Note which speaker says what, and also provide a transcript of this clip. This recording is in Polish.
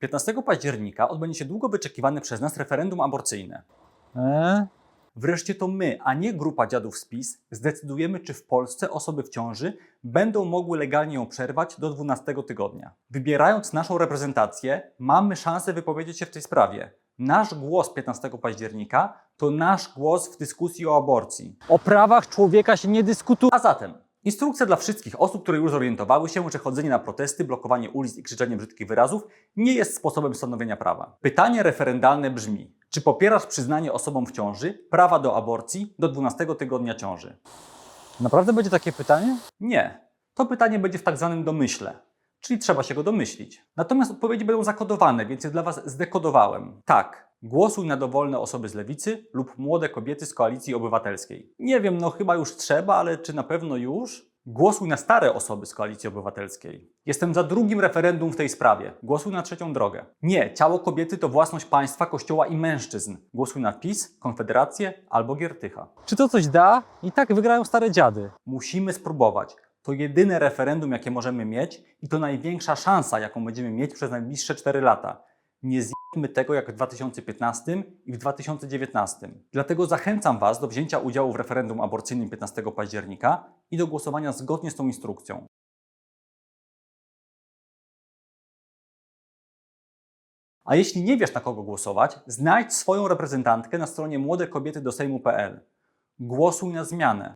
Speaker 1: 15 października odbędzie się długo wyczekiwane przez nas referendum aborcyjne.
Speaker 2: E?
Speaker 1: Wreszcie to my, a nie grupa dziadów z PiS, zdecydujemy, czy w Polsce osoby w ciąży będą mogły legalnie ją przerwać do 12 tygodnia. Wybierając naszą reprezentację, mamy szansę wypowiedzieć się w tej sprawie. Nasz głos 15 października to nasz głos w dyskusji o aborcji.
Speaker 2: O prawach człowieka się nie dyskutuje.
Speaker 1: A zatem, instrukcja dla wszystkich osób, które już zorientowały się, że chodzenie na protesty, blokowanie ulic i krzyczenie brzydkich wyrazów nie jest sposobem stanowienia prawa. Pytanie referendalne brzmi: czy popierasz przyznanie osobom w ciąży prawa do aborcji do 12 tygodnia ciąży?
Speaker 2: Naprawdę będzie takie pytanie?
Speaker 1: Nie. To pytanie będzie w tak zwanym domyśle, czyli trzeba się go domyślić. Natomiast odpowiedzi będą zakodowane, więc je dla Was zdekodowałem. Tak. Głosuj na dowolne osoby z lewicy lub młode kobiety z koalicji obywatelskiej. Nie wiem, no chyba już trzeba, ale czy na pewno już? Głosuj na stare osoby z koalicji obywatelskiej. Jestem za drugim referendum w tej sprawie. Głosuj na trzecią drogę. Nie, ciało kobiety to własność państwa, kościoła i mężczyzn. Głosuj na PiS, Konfederację albo Giertycha.
Speaker 2: Czy to coś da? I tak wygrają stare dziady.
Speaker 1: Musimy spróbować. To jedyne referendum, jakie możemy mieć i to największa szansa, jaką będziemy mieć przez najbliższe 4 lata. Nie zjedźmy tego jak w 2015 i w 2019. Dlatego zachęcam Was do wzięcia udziału w referendum aborcyjnym 15 października i do głosowania zgodnie z tą instrukcją. A jeśli nie wiesz na kogo głosować, znajdź swoją reprezentantkę na stronie młodekobietydosejmu.pl. Głosuj na zmianę.